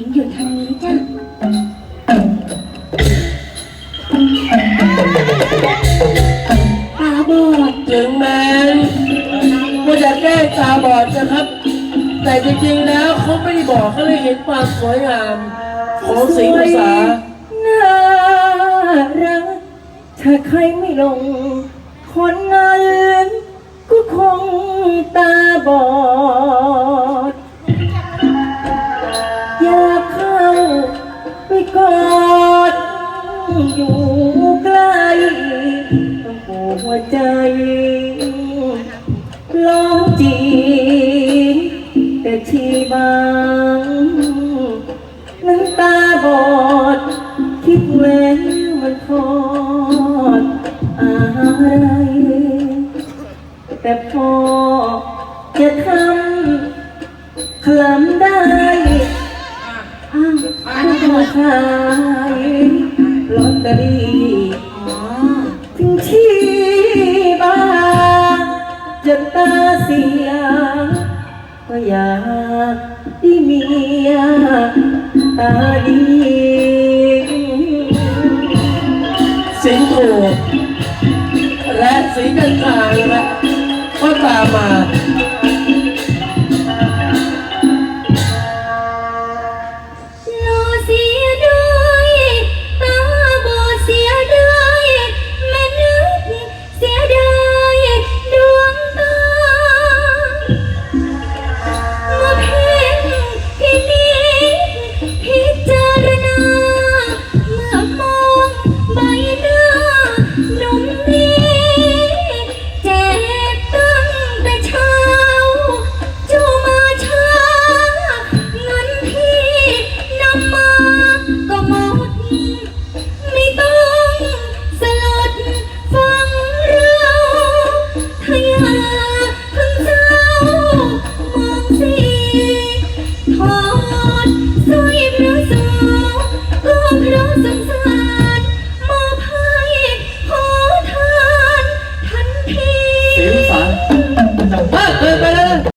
ญิงอยู่ทางนี้จ้ะตาบอดถึงแม้ว่าจะแก้ตาบอดนะครับ แต่จริงๆแล้วเขาไม่ได้บอกเขาเลยเห็นความสวยงามของสีภาษาน่ารักถ้าใครไม่ลง คนนั้นก็คงตาบอด กอดอยู่ใกล้ต้งหัวใจลองจีแต่ชีบางน้ำตาบอด คิดแม้มันทอดอะไร แต่พอจะทำคลำได้ ขายลอตเตอรี่ถึงที่บ้านจะตาเสีย ก็อยากได้เมียตาดีสิงห์ถูกและสีกันทาง the world.